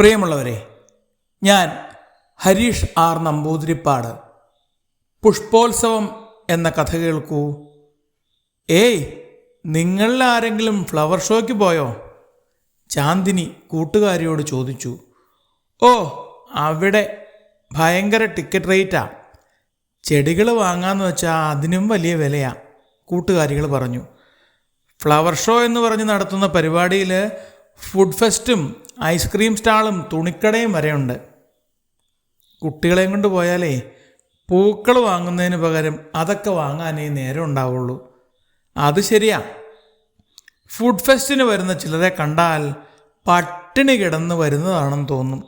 പ്രിയമുള്ളവരെ ഞാൻ ഹരീഷ് ആർ നമ്പൂതിരിപ്പാട്. പുഷ്പോത്സവം എന്ന കഥ കേൾക്കൂ. ഏയ് നിങ്ങളിൽ ആരെങ്കിലും ഫ്ലവർ ഷോയ്ക്ക് പോയോ? ചാന്ദിനി കൂട്ടുകാരിയോട് ചോദിച്ചു. ഓ അവിടെ ഭയങ്കര ടിക്കറ്റ് റേറ്റാ. ചെടികൾ വാങ്ങാന്ന് വെച്ചാൽ അതിനും വലിയ വിലയാ കൂട്ടുകാരികൾ പറഞ്ഞു. ഫ്ലവർ ഷോ എന്ന് പറഞ്ഞ് നടത്തുന്ന പരിപാടിയിൽ ഫുഡ് ഫെസ്റ്റും ഐസ്ക്രീം സ്റ്റാളും തുണിക്കടയും വരെയുണ്ട്. കുട്ടികളെയും കൊണ്ട് പോയാലേ പൂക്കൾ വാങ്ങുന്നതിന് പകരം അതൊക്കെ വാങ്ങാനേ നേരം ഉണ്ടാവുള്ളൂ. അത് ശരിയാ. ഫുഡ് ഫെസ്റ്റിന് വരുന്ന ചിലരെ കണ്ടാൽ പട്ടിണി കിടന്ന് വരുന്നതാണെന്ന് തോന്നും.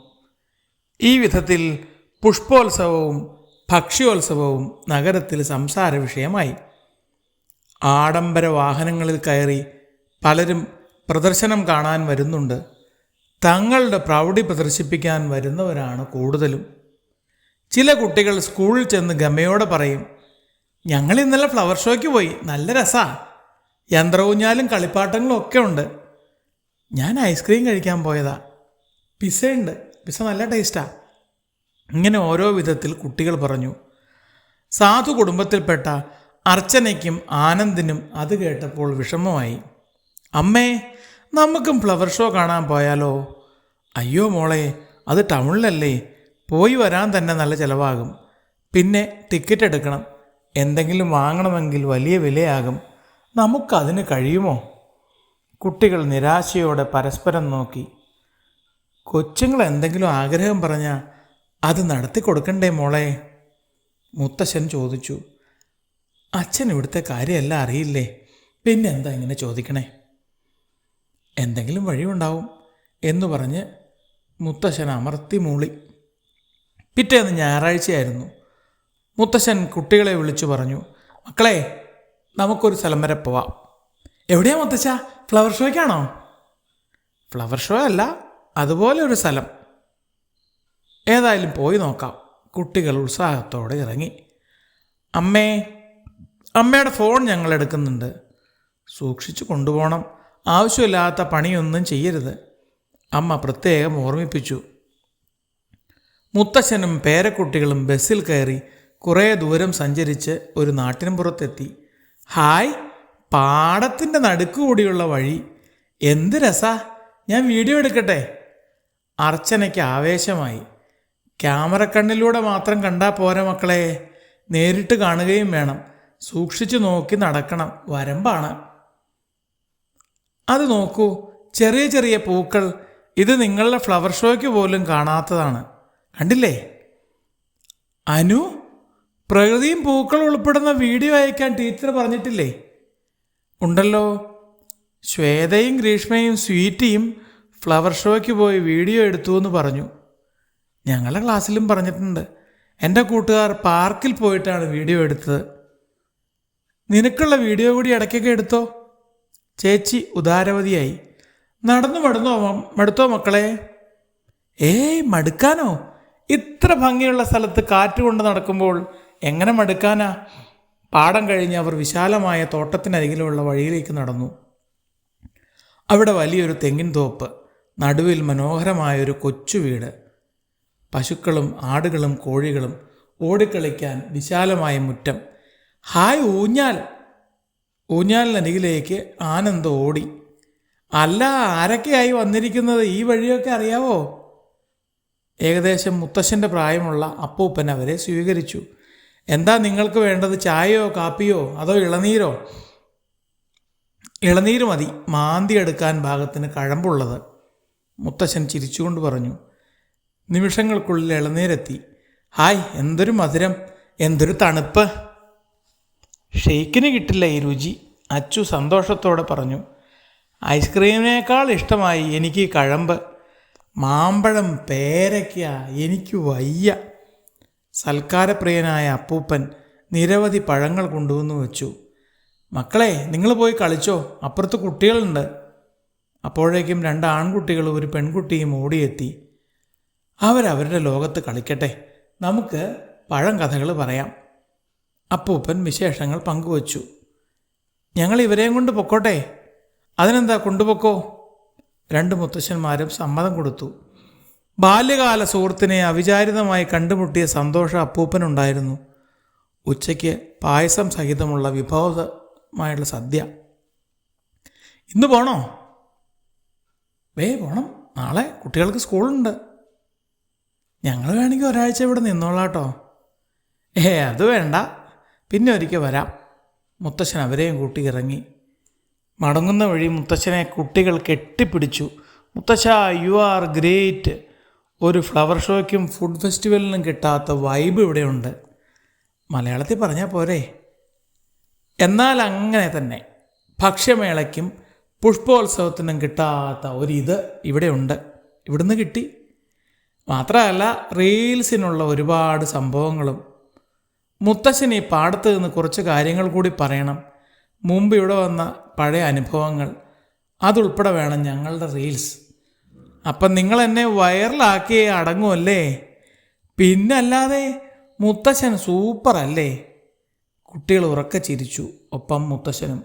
ഈ വിധത്തിൽ പുഷ്പോത്സവവും ഭക്ഷ്യോത്സവവും നഗരത്തിൽ സംസാര വിഷയമായി ആഡംബര വാഹനങ്ങളിൽ കയറി പലരും പ്രദർശനം കാണാൻ വരുന്നുണ്ട്. തങ്ങളുടെ പ്രൗഢി പ്രദർശിപ്പിക്കാൻ വരുന്നവരാണ് കൂടുതലും. ചില കുട്ടികൾ സ്കൂളിൽ ചെന്ന് ഗമയോടെ പറയും ഞങ്ങൾ ഇന്നലെ ഫ്ലവർ ഷോയ്ക്ക് പോയി. നല്ല രസാ. യന്ത്രവുഞ്ഞാലും കളിപ്പാട്ടങ്ങളും ഒക്കെ ഉണ്ട്. ഞാൻ ഐസ്ക്രീം കഴിക്കാൻ പോയതാ. പിസയുണ്ട് പിസ നല്ല ടേസ്റ്റാ. ഇങ്ങനെ ഓരോ വിധത്തിൽ കുട്ടികൾ പറഞ്ഞു. സാധു കുടുംബത്തിൽപ്പെട്ട അർച്ചനയ്ക്കും ആനന്ദിനും അത് കേട്ടപ്പോൾ വിഷമമായി. അമ്മേ നമുക്കും ഫ്ലവർ ഷോ കാണാൻ പോയാലോ? അയ്യോ മോളെ അത് ടൗണിലല്ലേ? പോയി വരാൻ തന്നെ നല്ല ചിലവാകും. പിന്നെ ടിക്കറ്റ് എടുക്കണം. എന്തെങ്കിലും വാങ്ങണമെങ്കിൽ വലിയ വിലയാകും. നമുക്കതിന് കഴിയുമോ? കുട്ടികൾ നിരാശയോടെ പരസ്പരം നോക്കി. കൊച്ചുങ്ങൾ എന്തെങ്കിലും ആഗ്രഹം പറഞ്ഞാൽ അത് നടത്തി കൊടുക്കണ്ടേ മോളെ? മുത്തശ്ശൻ ചോദിച്ചു. അച്ഛൻ ഇവിടുത്തെ കാര്യമല്ല അറിയില്ലേ? പിന്നെന്താ ഇങ്ങനെ ചോദിക്കണേ? എന്തെങ്കിലും വഴിയുണ്ടാവും എന്ന് പറഞ്ഞ് മുത്തശ്ശൻ അമർത്തി മൂളി. പിറ്റേന്ന് ഞായറാഴ്ചയായിരുന്നു. മുത്തശ്ശൻ കുട്ടികളെ വിളിച്ചു പറഞ്ഞു മക്കളെ നമുക്കൊരു സ്ഥലം വരെ പോവാം. എവിടെയാ മുത്തശ്ശ? ഫ്ലവർ ഷോയ്ക്കാണോ? ഫ്ലവർ ഷോ അല്ല അതുപോലെ ഒരു സ്ഥലം. ഏതായാലും പോയി നോക്കാം. കുട്ടികൾ ഉത്സാഹത്തോടെ ഇറങ്ങി. അമ്മേ അമ്മയുടെ ഫോൺ ഞങ്ങൾ എടുക്കുന്നുണ്ട്. സൂക്ഷിച്ചു കൊണ്ടുപോകണം. ആവശ്യമില്ലാത്ത പണിയൊന്നും ചെയ്യരുത്. അമ്മ പ്രത്യേകം ഓർമ്മിപ്പിച്ചു. മുത്തശ്ശനും പേരക്കുട്ടികളും ബസ്സിൽ കയറി കുറേ ദൂരം സഞ്ചരിച്ച് ഒരു നാട്ടിന് പുറത്തെത്തി ഹായ് പാടത്തിന്റെ നടുക്ക് കൂടിയുള്ള വഴി. എന്ത് രസാ ഞാൻ വീഡിയോ എടുക്കട്ടെ? അർച്ചനയ്ക്ക് ആവേശമായി. ക്യാമറ കണ്ണിലൂടെ മാത്രം കണ്ടാൽ പോര മക്കളെ. നേരിട്ട് കാണുകയും വേണം. സൂക്ഷിച്ചു നോക്കി നടക്കണം. വരമ്പാണ്. അത് നോക്കൂ ചെറിയ ചെറിയ പൂക്കൾ ഇത് നിങ്ങളുടെ ഫ്ലവർ ഷോയ്ക്ക് പോലും കാണാത്തതാണ്. കണ്ടില്ലേ? അനു പ്രകൃതിയും പൂക്കൾ ഉൾപ്പെടുന്ന വീഡിയോ അയക്കാൻ ടീച്ചർ പറഞ്ഞിട്ടില്ലേ? ഉണ്ടല്ലോ. ശ്വേതയും ഗ്രീഷ്മയും സ്വീറ്റിയും ഫ്ലവർ ഷോയ്ക്ക് പോയി വീഡിയോ എടുത്തു എന്ന് പറഞ്ഞു. ഞങ്ങളുടെ ക്ലാസ്സിലും പറഞ്ഞിട്ടുണ്ട്. എന്റെ കൂട്ടുകാർ പാർക്കിൽ പോയിട്ടാണ് വീഡിയോ എടുത്തത്. നിനക്കുള്ള വീഡിയോ കൂടി ഇടയ്ക്കൊക്കെ എടുത്തോ? ചേച്ചി ഉദാരവതിയായി. നടന്നു മടുന്നോ മടുത്തോ മക്കളെ? ഏയ് മടുക്കാനോ? ഇത്ര ഭംഗിയുള്ള സ്ഥലത്ത് കാറ്റ് കൊണ്ട് നടക്കുമ്പോൾ എങ്ങനെ മടുക്കാനാ? പാടം കഴിഞ്ഞ് അവർ വിശാലമായ തോട്ടത്തിനരികിലുള്ള വഴിയിലേക്ക് നടന്നു. അവിടെ വലിയൊരു തെങ്ങിൻ തോപ്പ് നടുവിൽ മനോഹരമായൊരു കൊച്ചു വീട്. പശുക്കളും ആടുകളും കോഴികളും ഓടിക്കളിക്കാൻ വിശാലമായ മുറ്റം. ഹായ് ഊഞ്ഞാൽ! ഊഞ്ഞാലിനരികിലേക്ക് ആനന്ദ് ഓടി. അല്ല ആരൊക്കെയായി വന്നിരിക്കുന്നത്? ഈ വഴിയൊക്കെ അറിയാവോ? ഏകദേശം മുത്തശ്ശന്റെ പ്രായമുള്ള അപ്പൂപ്പൻ അവരെ സ്വീകരിച്ചു. എന്താ നിങ്ങൾക്ക് വേണ്ടത്? ചായയോ കാപ്പിയോ? അതോ ഇളനീരോ? ഇളനീര് മതി. മാന്തി എടുക്കാൻ ഭാഗത്തിന് കഴമ്പുള്ളത്. മുത്തശ്ശൻ ചിരിച്ചുകൊണ്ട് പറഞ്ഞു. നിമിഷങ്ങൾക്കുള്ളിൽ ഇളനീരെത്തി. ഹായ് എന്തൊരു മധുരം? എന്തൊരു തണുപ്പ്. ഷെയ്ക്കിന് കിട്ടില്ല ഈ രുചി. അച്ചു സന്തോഷത്തോടെ പറഞ്ഞു ഐസ്ക്രീമിനേക്കാൾ ഇഷ്ടമായി എനിക്ക് കഴമ്പ്. മാമ്പഴം പേരയ്ക്ക എനിക്ക് വയ്യ. സൽക്കാരപ്രിയനായ അപ്പൂപ്പൻ നിരവധി പഴങ്ങൾ കൊണ്ടുവന്നു വെച്ചു. മക്കളെ നിങ്ങൾ പോയി കളിച്ചോ. അപ്പുറത്ത് കുട്ടികളുണ്ട്. അപ്പോഴേക്കും രണ്ട് ആൺകുട്ടികളും ഒരു പെൺകുട്ടിയും ഓടിയെത്തി. അവരവരുടെ ലോകത്ത് കളിക്കട്ടെ. നമുക്ക് പഴം കഥകൾ പറയാം. അപ്പൂപ്പൻ വിശേഷങ്ങൾ പങ്കുവച്ചു. ഞങ്ങൾ ഇവരെയും കൊണ്ട് പൊക്കോട്ടെ? അതിനെന്താ കൊണ്ടുപൊക്കോ? രണ്ട് മുത്തശ്ശന്മാരും സമ്മതം കൊടുത്തു. ബാല്യകാല സുഹൃത്തിനെ അവിചാരിതമായി കണ്ടുമുട്ടിയ സന്തോഷം അപ്പൂപ്പനുണ്ടായിരുന്നു. ഉച്ചയ്ക്ക് പായസം സഹിതമുള്ള വിഭവമായുള്ള സദ്യ. ഇന്ന് പോണോ? വേ പോണം. നാളെ കുട്ടികൾക്ക് സ്കൂളുണ്ട്. ഞങ്ങൾ വേണമെങ്കിൽ ഒരാഴ്ച ഇവിടെ നിന്നോളാട്ടോ ഏ അത് വേണ്ട. പിന്നെ ഒരിക്കൽ വരാം. മുത്തശ്ശൻ അവരെയും കൂട്ടി ഇറങ്ങി. മടങ്ങുന്ന വഴി മുത്തശ്ശനെ കുട്ടികൾ കെട്ടിപ്പിടിച്ചു. മുത്തശ്ശ യു ആർ ഗ്രേറ്റ് ഒരു ഫ്ലവർ ഷോയ്ക്കും ഫുഡ് ഫെസ്റ്റിവലിനും കിട്ടാത്ത വൈബ് ഇവിടെയുണ്ട് മലയാളത്തിൽ പറഞ്ഞാൽ പോരെ. എന്നാൽ അങ്ങനെ തന്നെ ഭക്ഷ്യമേളയ്ക്കും പുഷ്പോത്സവത്തിനും കിട്ടാത്ത ഒരിത് ഇവിടെയുണ്ട് ഇവിടുന്ന് കിട്ടി. മാത്രമല്ല റീൽസിനുള്ള ഒരുപാട് സംഭവങ്ങളും മുത്തശ്ശൻ ഈ പാടത്ത് നിന്ന് കുറച്ച് കാര്യങ്ങൾ കൂടി പറയണം. മുമ്പ് ഇവിടെ വന്ന പഴയ അനുഭവങ്ങൾ. അതുൾപ്പെടെ വേണം ഞങ്ങളുടെ റീൽസ്. അപ്പം നിങ്ങൾ എന്നെ വൈറലാക്കി അടങ്ങുമല്ലേ പിന്നല്ലാതെ മുത്തശ്ശൻ സൂപ്പറല്ലേ? കുട്ടികൾ ഉറക്കെ ചിരിച്ചു. ഒപ്പം മുത്തശ്ശനും